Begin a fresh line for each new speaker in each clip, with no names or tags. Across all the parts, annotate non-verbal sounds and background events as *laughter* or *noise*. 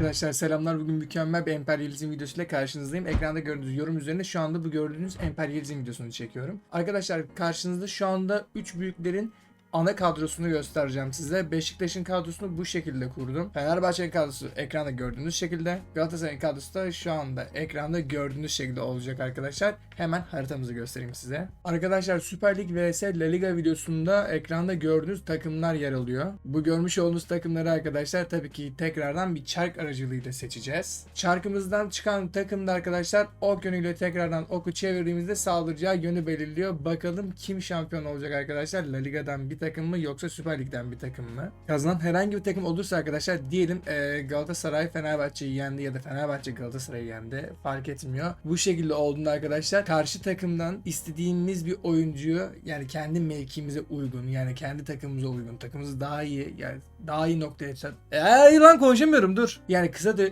Arkadaşlar selamlar. Bugün mükemmel bir emperyalizm videosuyla karşınızdayım. Ekranda gördüğünüz yorum üzerine şu anda bu gördüğünüz emperyalizm videosunu çekiyorum. Arkadaşlar karşınızda şu anda 3 büyüklerin ana kadrosunu göstereceğim size. Beşiktaş'ın kadrosunu bu şekilde kurdum. Fenerbahçe'nin kadrosu ekranda gördüğünüz şekilde. Galatasaray'ın kadrosu da şu anda ekranda gördüğünüz şekilde olacak arkadaşlar. Hemen haritamızı göstereyim size. Arkadaşlar Süper Lig vs La Liga videosunda ekranda gördüğünüz takımlar yer alıyor. Bu görmüş olduğunuz takımları arkadaşlar tabii ki tekrardan bir çark aracılığıyla seçeceğiz. Çarkımızdan çıkan takımda arkadaşlar ok yönüyle tekrardan oku çevirdiğimizde saldıracağı yönü belirliyor. Bakalım kim şampiyon olacak arkadaşlar? La Liga'dan bir takım mı yoksa Süper Lig'den bir takım mı? Kazanan herhangi bir takım olursa arkadaşlar diyelim e, Galatasaray Fenerbahçe'yi yendi ya da Fenerbahçe Galatasaray'ı yendi. Fark etmiyor. Bu şekilde olduğunda arkadaşlar karşı takımdan istediğimiz bir oyuncuyu yani kendi mevkimize uygun yani kendi takımımıza uygun takımımızı daha iyi yani daha iyi noktaya çat. Eee lan konuşamıyorum dur. Yani kısa da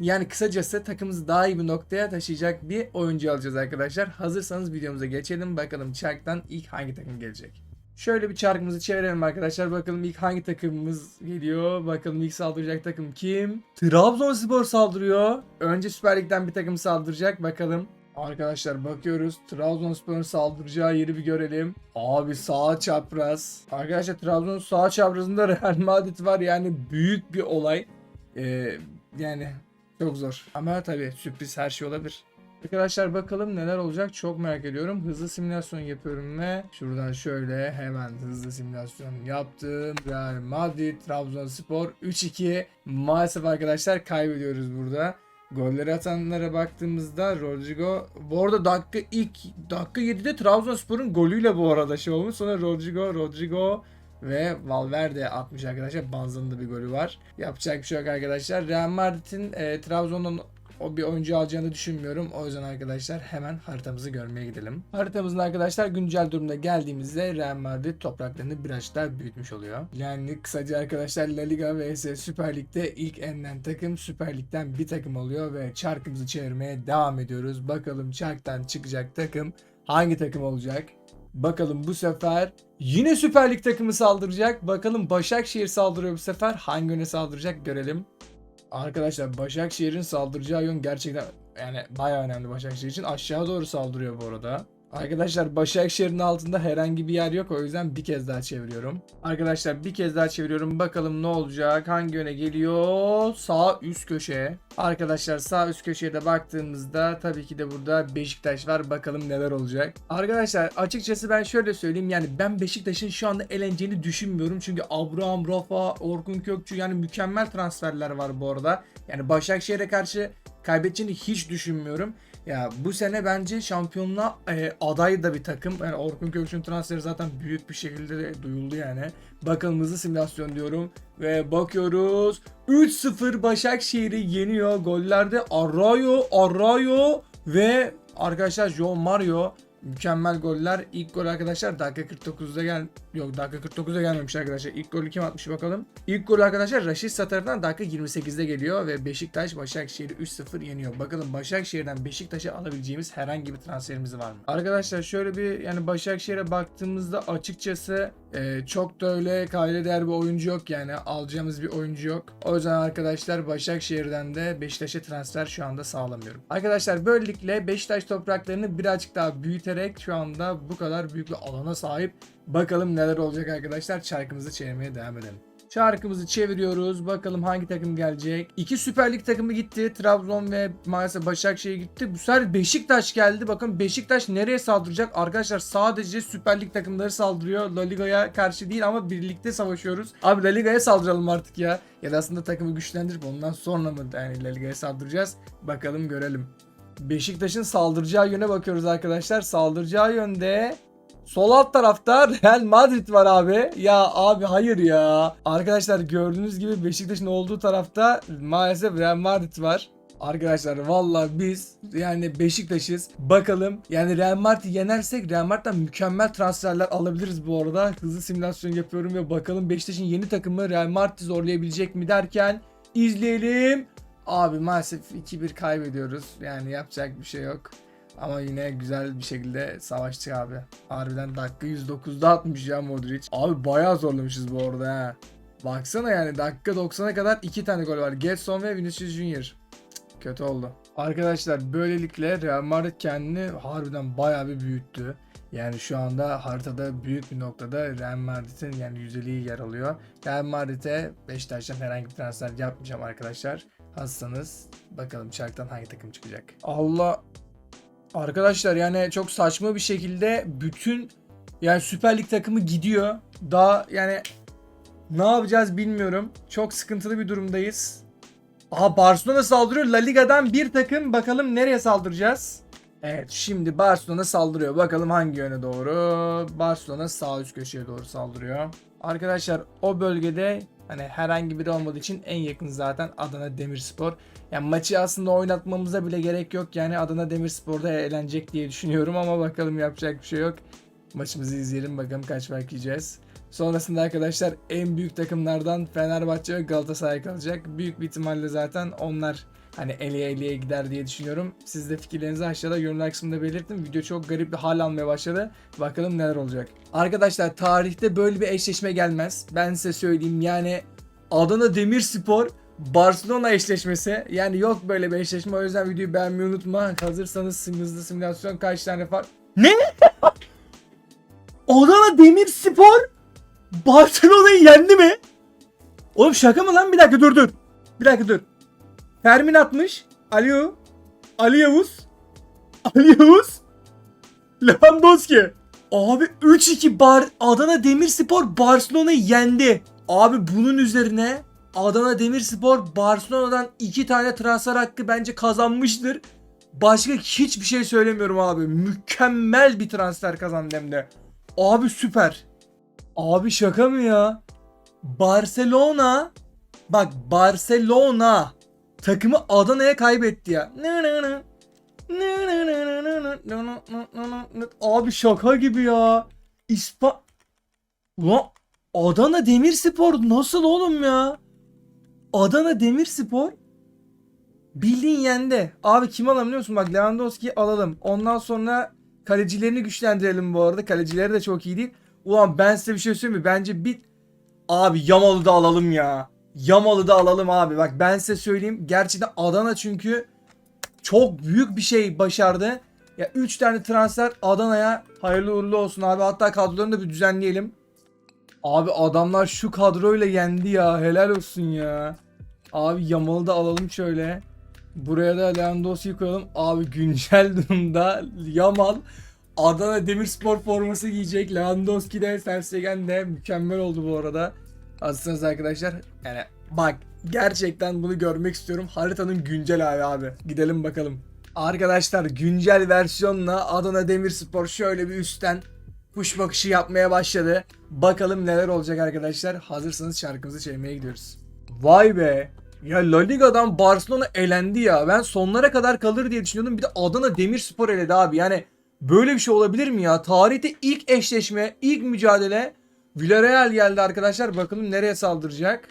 yani kısacası takımımızı daha iyi bir noktaya taşıyacak bir oyuncu alacağız arkadaşlar. Hazırsanız videomuza geçelim. Bakalım çarktan ilk hangi takım gelecek. Şöyle bir çarkımızı çevirelim arkadaşlar. Bakalım ilk hangi takımımız geliyor. Bakalım ilk saldıracak takım kim? Trabzonspor saldırıyor. Önce Süper Lig'den bir takım saldıracak. Bakalım. Arkadaşlar bakıyoruz. Trabzonspor'un saldıracağı yeri bir görelim. Abi sağ çapraz. Arkadaşlar Trabzon sağ çaprazında *laughs* Real Madrid var. Yani büyük bir olay. Ee, yani çok zor. Ama tabii sürpriz her şey olabilir. Arkadaşlar bakalım neler olacak çok merak ediyorum. Hızlı simülasyon yapıyorum ve şuradan şöyle hemen hızlı simülasyon yaptım. Real Madrid, Trabzonspor 3-2. Maalesef arkadaşlar kaybediyoruz burada. Golleri atanlara baktığımızda Rodrigo bu arada dakika ilk dakika 7'de Trabzonspor'un golüyle bu arada şey olmuş. Sonra Rodrigo, Rodrigo ve Valverde atmış arkadaşlar. Banza'nın da bir golü var. Yapacak bir şey yok arkadaşlar. Real Madrid'in e, Trabzon'dan o bir oyuncu alacağını düşünmüyorum. O yüzden arkadaşlar hemen haritamızı görmeye gidelim. Haritamızın arkadaşlar güncel durumda geldiğimizde Real Madrid topraklarını biraz daha büyütmüş oluyor. Yani kısaca arkadaşlar La Liga vs Süper Lig'de ilk enden takım Süper Lig'den bir takım oluyor ve çarkımızı çevirmeye devam ediyoruz. Bakalım çarktan çıkacak takım hangi takım olacak? Bakalım bu sefer yine Süper Lig takımı saldıracak. Bakalım Başakşehir saldırıyor bu sefer. Hangi yöne saldıracak görelim. Arkadaşlar Başakşehir'in saldıracağı yön gerçekten yani bayağı önemli Başakşehir için. Aşağı doğru saldırıyor bu arada. Arkadaşlar Başakşehir'in altında herhangi bir yer yok o yüzden bir kez daha çeviriyorum. Arkadaşlar bir kez daha çeviriyorum bakalım ne olacak hangi yöne geliyor sağ üst köşe. Arkadaşlar sağ üst köşeye de baktığımızda tabii ki de burada Beşiktaş var bakalım neler olacak. Arkadaşlar açıkçası ben şöyle söyleyeyim yani ben Beşiktaş'ın şu anda eleneceğini düşünmüyorum. Çünkü Abraham, Rafa, Orkun Kökçü yani mükemmel transferler var bu arada. Yani Başakşehir'e karşı kaybedeceğini hiç düşünmüyorum. Ya bu sene bence şampiyonluğa e, aday da bir takım. Yani Orkun Kökçü'nün transferi zaten büyük bir şekilde de duyuldu yani. Bakalım hızlı simülasyon diyorum. Ve bakıyoruz. 3-0 Başakşehir'i yeniyor. Gollerde Arroyo, Arroyo ve arkadaşlar Joe Mario mükemmel goller. İlk gol arkadaşlar dakika 49'da gel yok dakika 49'da gelmemiş arkadaşlar. İlk golü kim atmış bakalım. İlk gol arkadaşlar Raşit Satar'dan dakika 28'de geliyor ve Beşiktaş Başakşehir'i 3-0 yeniyor. Bakalım Başakşehir'den Beşiktaş'a alabileceğimiz herhangi bir transferimiz var mı? Arkadaşlar şöyle bir yani Başakşehir'e baktığımızda açıkçası e, çok da öyle kayda değer bir oyuncu yok yani alacağımız bir oyuncu yok. O yüzden arkadaşlar Başakşehir'den de Beşiktaş'a transfer şu anda sağlamıyorum. Arkadaşlar böylelikle Beşiktaş topraklarını birazcık daha büyüterek şu anda bu kadar büyük bir alana sahip. Bakalım neler olacak arkadaşlar. Çarkımızı çevirmeye devam edelim. Çarkımızı çeviriyoruz. Bakalım hangi takım gelecek. İki Süper Lig takımı gitti. Trabzon ve maalesef Başakşehir gitti. Bu sefer Beşiktaş geldi. Bakın Beşiktaş nereye saldıracak? Arkadaşlar sadece Süper Lig takımları saldırıyor. La Liga'ya karşı değil ama birlikte savaşıyoruz. Abi La Liga'ya saldıralım artık ya. Ya da aslında takımı güçlendirip ondan sonra mı yani La Liga'ya saldıracağız? Bakalım görelim. Beşiktaş'ın saldıracağı yöne bakıyoruz arkadaşlar. Saldıracağı yönde Sol alt tarafta Real Madrid var abi. Ya abi hayır ya. Arkadaşlar gördüğünüz gibi Beşiktaş'ın olduğu tarafta maalesef Real Madrid var. Arkadaşlar valla biz yani Beşiktaş'ız. Bakalım yani Real Madrid'i yenersek Real Madrid'den mükemmel transferler alabiliriz bu arada. Hızlı simülasyon yapıyorum ve bakalım Beşiktaş'ın yeni takımı Real Madrid'i zorlayabilecek mi derken izleyelim. Abi maalesef 2-1 kaybediyoruz. Yani yapacak bir şey yok. Ama yine güzel bir şekilde savaştık abi. Harbiden dakika 109'da atmış ya Modric. Abi bayağı zorlamışız bu arada ha. Baksana yani dakika 90'a kadar 2 tane gol var. Getson ve Vinicius Junior. Kötü oldu. Arkadaşlar böylelikle Real Madrid kendini harbiden bayağı bir büyüttü. Yani şu anda haritada büyük bir noktada Real Madrid'in yani yüzdeliği yer alıyor. Real Madrid'e Beşiktaş'tan herhangi bir transfer yapmayacağım arkadaşlar. Hazırsanız bakalım çarktan hangi takım çıkacak. Allah Arkadaşlar yani çok saçma bir şekilde bütün yani Süper Lig takımı gidiyor. Daha yani ne yapacağız bilmiyorum. Çok sıkıntılı bir durumdayız. Aha Barcelona saldırıyor. La Liga'dan bir takım bakalım nereye saldıracağız? Evet şimdi Barcelona saldırıyor. Bakalım hangi yöne doğru? Barcelona sağ üst köşeye doğru saldırıyor. Arkadaşlar o bölgede hani herhangi biri olmadığı için en yakın zaten Adana Demirspor. Yani maçı aslında oynatmamıza bile gerek yok. Yani Adana Demirspor'da eğlenecek diye düşünüyorum ama bakalım yapacak bir şey yok. Maçımızı izleyelim bakalım kaç fark yiyeceğiz. Sonrasında arkadaşlar en büyük takımlardan Fenerbahçe ve Galatasaray kalacak. Büyük bir ihtimalle zaten onlar hani eleye eleye gider diye düşünüyorum. Siz de fikirlerinizi aşağıda yorumlar kısmında belirtin. Video çok garip bir hal almaya başladı. Bakalım neler olacak. Arkadaşlar tarihte böyle bir eşleşme gelmez. Ben size söyleyeyim yani Adana Demirspor Barcelona eşleşmesi. Yani yok böyle bir eşleşme. O yüzden videoyu beğenmeyi unutma. Hazırsanız hızlı simülasyon kaç tane fark... Ne? Adana Demirspor Barcelona'yı yendi mi? Oğlum şaka mı lan? Bir dakika dur dur. Bir dakika dur. Fermin atmış. Alo. Ali Yavuz. Ali Yavuz. Lewandowski. Abi 3-2 Bar Adana Demirspor Barcelona'yı yendi. Abi bunun üzerine Adana Demirspor Barcelona'dan 2 tane transfer hakkı bence kazanmıştır. Başka hiçbir şey söylemiyorum abi. Mükemmel bir transfer kazandı hem de. Abi süper. Abi şaka mı ya? Barcelona bak Barcelona takımı Adana'ya kaybetti ya. Abi şaka gibi ya. İspa Ulan Adana Demirspor nasıl oğlum ya? Adana Demirspor bildiğin yendi. Abi kim alalım biliyor musun? Bak Lewandowski'yi alalım. Ondan sonra kalecilerini güçlendirelim bu arada. Kalecileri de çok iyi değil. Ulan ben size bir şey söyleyeyim mi? Bence bir abi Yamal'ı da alalım ya. Yamal'ı da alalım abi. Bak ben size söyleyeyim. Gerçekten Adana çünkü çok büyük bir şey başardı. Ya 3 tane transfer Adana'ya hayırlı uğurlu olsun abi. Hatta kadrolarını da bir düzenleyelim. Abi adamlar şu kadroyla yendi ya. Helal olsun ya. Abi Yamal'ı da alalım şöyle. Buraya da Lewandowski'yi koyalım. Abi güncel *laughs* durumda Yamal Adana Demirspor forması giyecek. Lewandowski de Serstegen de mükemmel oldu bu arada. Hazırsanız arkadaşlar yani bak gerçekten bunu görmek istiyorum. Haritanın güncel hali abi. Gidelim bakalım. Arkadaşlar güncel versiyonla Adana Demirspor şöyle bir üstten kuş bakışı yapmaya başladı. Bakalım neler olacak arkadaşlar. Hazırsanız şarkımızı çevirmeye gidiyoruz. Vay be. Ya La Liga'dan Barcelona elendi ya. Ben sonlara kadar kalır diye düşünüyordum. Bir de Adana Demirspor eledi abi. Yani böyle bir şey olabilir mi ya? Tarihte ilk eşleşme, ilk mücadele Villarreal geldi arkadaşlar. Bakalım nereye saldıracak?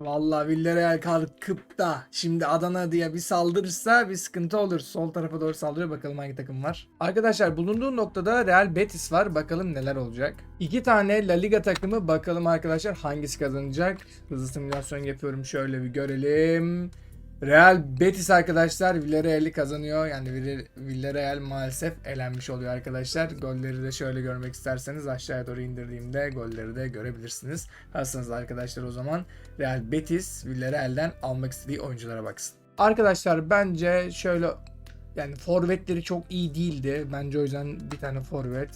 Vallahi Villarreal kalkıp da şimdi Adana diye bir saldırırsa bir sıkıntı olur. Sol tarafa doğru saldırıyor bakalım hangi takım var. Arkadaşlar bulunduğu noktada Real Betis var. Bakalım neler olacak. İki tane La Liga takımı bakalım arkadaşlar hangisi kazanacak. Hızlı simülasyon yapıyorum şöyle bir görelim. Real Betis arkadaşlar Villarreal'i kazanıyor. Yani Vill- Villarreal maalesef elenmiş oluyor arkadaşlar. Golleri de şöyle görmek isterseniz aşağıya doğru indirdiğimde golleri de görebilirsiniz. Hazırsanız arkadaşlar o zaman Real Betis Villarreal'den almak istediği oyunculara baksın. Arkadaşlar bence şöyle yani forvetleri çok iyi değildi. Bence o yüzden bir tane forvet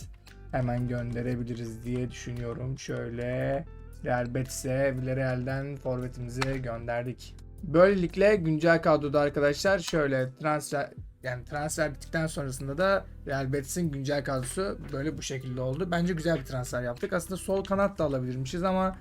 hemen gönderebiliriz diye düşünüyorum. Şöyle Real Betis'e Villarreal'den forvetimizi gönderdik. Böylelikle güncel kadroda arkadaşlar şöyle transfer yani transfer bittikten sonrasında da Real Betis'in güncel kadrosu böyle bu şekilde oldu. Bence güzel bir transfer yaptık. Aslında sol kanat da alabilirmişiz ama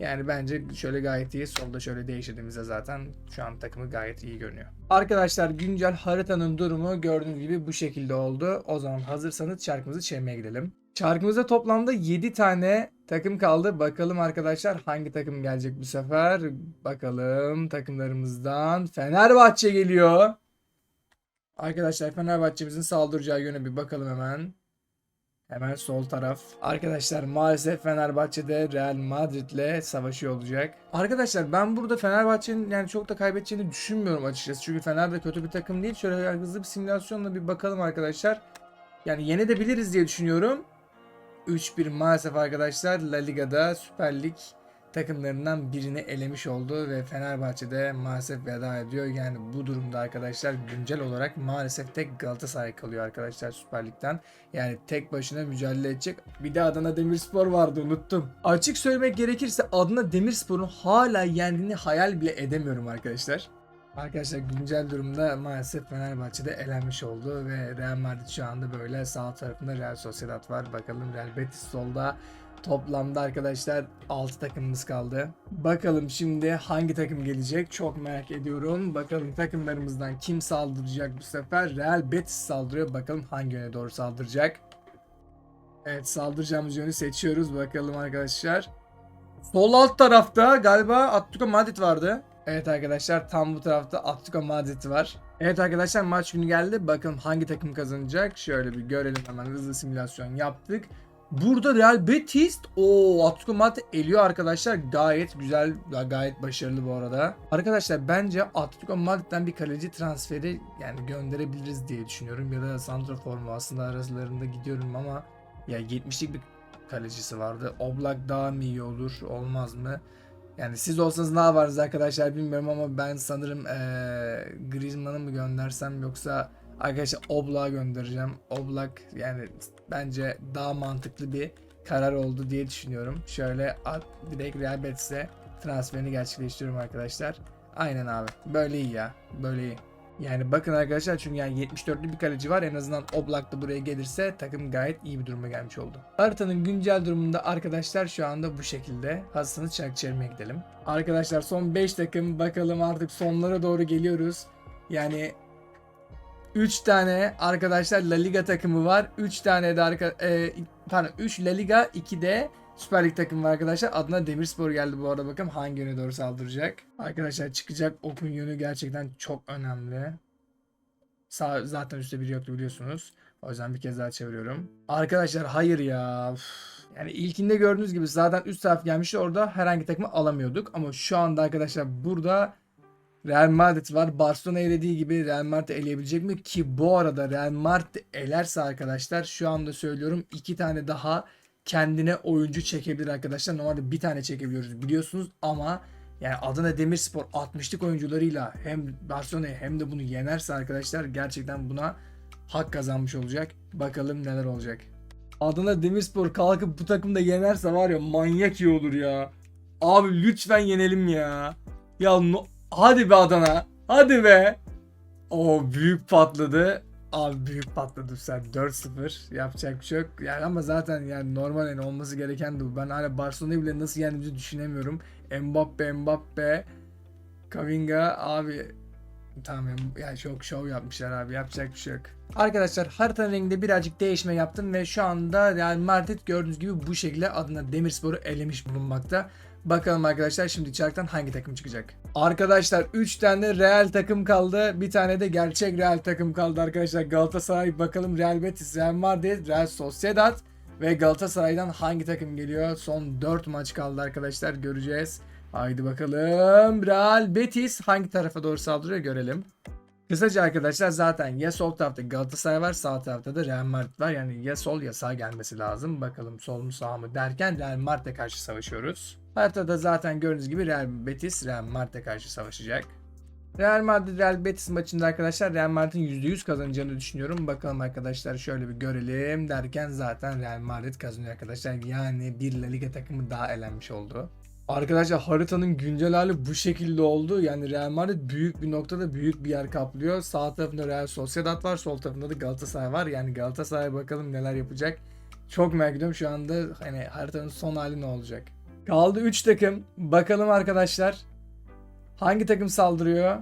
yani bence şöyle gayet iyi. Solda şöyle değiştirdiğimizde zaten şu an takımı gayet iyi görünüyor. Arkadaşlar güncel haritanın durumu gördüğünüz gibi bu şekilde oldu. O zaman hazırsanız çarkımızı çevirmeye gidelim. Çarkımızda toplamda 7 tane takım kaldı. Bakalım arkadaşlar hangi takım gelecek bu sefer. Bakalım takımlarımızdan Fenerbahçe geliyor. Arkadaşlar Fenerbahçe'mizin saldıracağı yöne bir bakalım hemen. Hemen sol taraf. Arkadaşlar maalesef Fenerbahçe'de Real Madrid'le savaşıyor olacak. Arkadaşlar ben burada Fenerbahçe'nin yani çok da kaybedeceğini düşünmüyorum açıkçası. Çünkü Fener de kötü bir takım değil. Şöyle hızlı bir simülasyonla bir bakalım arkadaşlar. Yani yenebiliriz diye düşünüyorum. 3-1 maalesef arkadaşlar La Liga'da Süper Lig takımlarından birini elemiş oldu ve Fenerbahçe'de maalesef veda ediyor. Yani bu durumda arkadaşlar güncel olarak maalesef tek Galatasaray kalıyor arkadaşlar Süper Lig'den. Yani tek başına mücadele edecek. Bir de Adana Demirspor vardı unuttum. Açık söylemek gerekirse Adana Demirspor'un hala yendiğini hayal bile edemiyorum arkadaşlar. Arkadaşlar güncel durumda maalesef Fenerbahçe'de elenmiş oldu ve Real Madrid şu anda böyle sağ tarafında Real Sociedad var. Bakalım Real Betis solda. Toplamda arkadaşlar 6 takımımız kaldı. Bakalım şimdi hangi takım gelecek çok merak ediyorum. Bakalım takımlarımızdan kim saldıracak bu sefer? Real Betis saldırıyor. Bakalım hangi yöne doğru saldıracak? Evet saldıracağımız yönü seçiyoruz. Bakalım arkadaşlar. Sol alt tarafta galiba Atletico Madrid vardı. Evet arkadaşlar tam bu tarafta Atletico Madrid var. Evet arkadaşlar maç günü geldi. Bakalım hangi takım kazanacak. Şöyle bir görelim hemen hızlı simülasyon yaptık. Burada Real Betis o Atletico Madrid eliyor arkadaşlar. Gayet güzel, gayet başarılı bu arada. Arkadaşlar bence Atletico Madrid'den bir kaleci transferi yani gönderebiliriz diye düşünüyorum. Ya da santrafor mu aslında aralarında gidiyorum ama ya 70'lik bir kalecisi vardı. Oblak daha mı iyi olur, olmaz mı? Yani siz olsanız ne yaparsınız arkadaşlar bilmiyorum ama ben sanırım ee, Griezmann'ı mı göndersem yoksa arkadaşlar Oblak'ı göndereceğim. Oblak yani bence daha mantıklı bir karar oldu diye düşünüyorum. Şöyle direkt Real Betis'e transferini gerçekleştiriyorum arkadaşlar. Aynen abi. Böyle iyi ya. Böyle iyi. Yani bakın arkadaşlar çünkü yani 74'lü bir kaleci var. En azından Oblak da buraya gelirse takım gayet iyi bir duruma gelmiş oldu. Haritanın güncel durumunda arkadaşlar şu anda bu şekilde. Hazırsanız çark çevirmeye gidelim. Arkadaşlar son 5 takım bakalım artık sonlara doğru geliyoruz. Yani 3 tane arkadaşlar La Liga takımı var. 3 tane de arka e, pardon 3 La Liga 2 de Süper Lig takımı var arkadaşlar. Adına Demirspor geldi bu arada bakalım hangi yöne doğru saldıracak. Arkadaşlar çıkacak okun yönü gerçekten çok önemli. Sağ, zaten üstte biri yoktu biliyorsunuz. O yüzden bir kez daha çeviriyorum. Arkadaşlar hayır ya. Üf. Yani ilkinde gördüğünüz gibi zaten üst taraf gelmişti. Orada herhangi takımı alamıyorduk. Ama şu anda arkadaşlar burada Real Madrid var. Barcelona elediği gibi Real Madrid eleyebilecek mi? Ki bu arada Real Madrid elerse arkadaşlar şu anda söylüyorum iki tane daha kendine oyuncu çekebilir arkadaşlar. Normalde bir tane çekebiliyoruz biliyorsunuz ama yani Adana Demirspor 60'lık oyuncularıyla hem Barcelona'yı hem de bunu yenerse arkadaşlar gerçekten buna hak kazanmış olacak. Bakalım neler olacak. Adana Demirspor kalkıp bu takımda yenerse var ya manyak iyi olur ya. Abi lütfen yenelim ya. Ya no- hadi be Adana. Hadi be. O büyük patladı. Abi büyük patladı sen 4-0 yapacak bir şey yok. Yani ama zaten yani normal yani olması gereken de bu. Ben hala Barcelona'yı bile nasıl yendiğimizi düşünemiyorum. Mbappe Mbappe Kavinga abi Tamam yani çok şov yapmışlar abi yapacak bir şey yok. Arkadaşlar haritanın renginde birazcık değişme yaptım ve şu anda Real Madrid gördüğünüz gibi bu şekilde adına Demirspor'u elemiş bulunmakta. Bakalım arkadaşlar şimdi çarktan hangi takım çıkacak? Arkadaşlar 3 tane Real takım kaldı. Bir tane de gerçek Real takım kaldı arkadaşlar. Galatasaray bakalım Real Betis, Real Madrid, Real Sociedad ve Galatasaray'dan hangi takım geliyor? Son 4 maç kaldı arkadaşlar göreceğiz. Haydi bakalım. Real Betis hangi tarafa doğru saldırıyor görelim. Kısaca arkadaşlar zaten ya sol tarafta Galatasaray var sağ tarafta da Real Madrid var. Yani ya sol ya sağ gelmesi lazım. Bakalım sol mu sağ mı derken Real Madrid'e karşı savaşıyoruz. Haritada zaten gördüğünüz gibi Real Betis Real Madrid'e karşı savaşacak. Real Madrid Real Betis maçında arkadaşlar Real Madrid'in %100 kazanacağını düşünüyorum. Bakalım arkadaşlar şöyle bir görelim derken zaten Real Madrid kazanıyor arkadaşlar. Yani bir La Liga takımı daha elenmiş oldu. Arkadaşlar haritanın güncel hali bu şekilde oldu. Yani Real Madrid büyük bir noktada büyük bir yer kaplıyor. Sağ tarafında Real Sociedad var. Sol tarafında da Galatasaray var. Yani Galatasaray bakalım neler yapacak. Çok merak ediyorum şu anda hani haritanın son hali ne olacak. Kaldı 3 takım. Bakalım arkadaşlar. Hangi takım saldırıyor?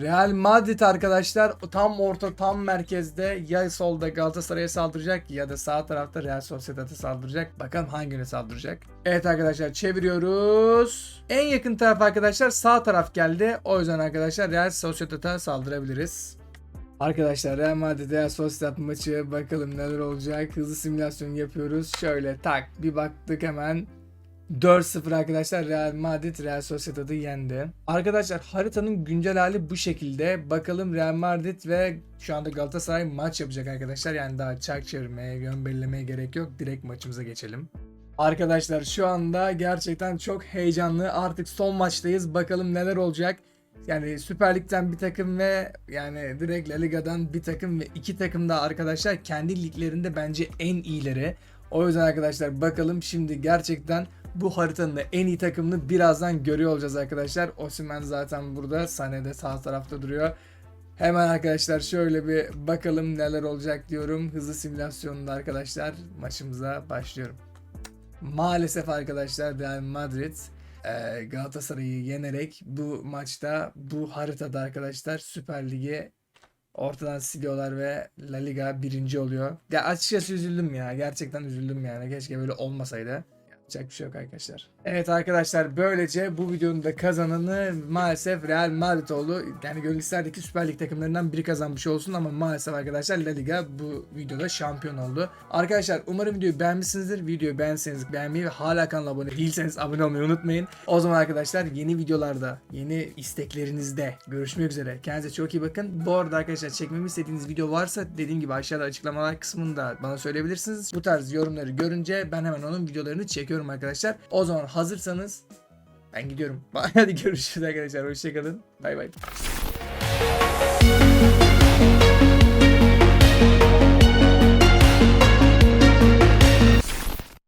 Real Madrid arkadaşlar tam orta tam merkezde ya solda Galatasaray'a saldıracak ya da sağ tarafta Real Sociedad'a saldıracak. Bakalım hangine saldıracak. Evet arkadaşlar çeviriyoruz. En yakın taraf arkadaşlar sağ taraf geldi. O yüzden arkadaşlar Real Sociedad'a saldırabiliriz. Arkadaşlar Real Madrid Real Sociedad maçı bakalım neler olacak. Hızlı simülasyon yapıyoruz. Şöyle tak bir baktık hemen. 4-0 arkadaşlar Real Madrid Real Sociedad'ı yendi. Arkadaşlar haritanın güncel hali bu şekilde. Bakalım Real Madrid ve şu anda Galatasaray maç yapacak arkadaşlar. Yani daha çark çevirmeye, yön belirlemeye gerek yok. Direkt maçımıza geçelim. Arkadaşlar şu anda gerçekten çok heyecanlı. Artık son maçtayız. Bakalım neler olacak. Yani Süper Lig'den bir takım ve yani direkt La Liga'dan bir takım ve iki takım da arkadaşlar kendi liglerinde bence en iyileri. O yüzden arkadaşlar bakalım şimdi gerçekten bu haritanın da en iyi takımını birazdan görüyor olacağız arkadaşlar. Osimhen zaten burada sahnede sağ tarafta duruyor. Hemen arkadaşlar şöyle bir bakalım neler olacak diyorum. Hızlı simülasyonunda arkadaşlar maçımıza başlıyorum. Maalesef arkadaşlar Real Madrid e, Galatasaray'ı yenerek bu maçta bu haritada arkadaşlar Süper Lig'i ortadan siliyorlar ve La Liga birinci oluyor. Ya açıkçası üzüldüm ya. Gerçekten üzüldüm yani. Keşke böyle olmasaydı. Yapacak bir şey yok arkadaşlar. Evet arkadaşlar böylece bu videonun da kazananı maalesef Real Madrid oldu. Yani gönül isterdi ki Süper Lig takımlarından biri kazanmış olsun ama maalesef arkadaşlar La Liga bu videoda şampiyon oldu. Arkadaşlar umarım videoyu beğenmişsinizdir. Videoyu beğenseniz beğenmeyi ve hala kanala abone değilseniz abone olmayı unutmayın. O zaman arkadaşlar yeni videolarda, yeni isteklerinizde görüşmek üzere. Kendinize çok iyi bakın. Bu arada arkadaşlar çekmemi istediğiniz video varsa dediğim gibi aşağıda açıklamalar kısmında bana söyleyebilirsiniz. Bu tarz yorumları görünce ben hemen onun videolarını çekiyorum arkadaşlar. O zaman hazırsanız ben gidiyorum. *laughs* Hadi görüşürüz arkadaşlar. Hoşçakalın. Bay bay.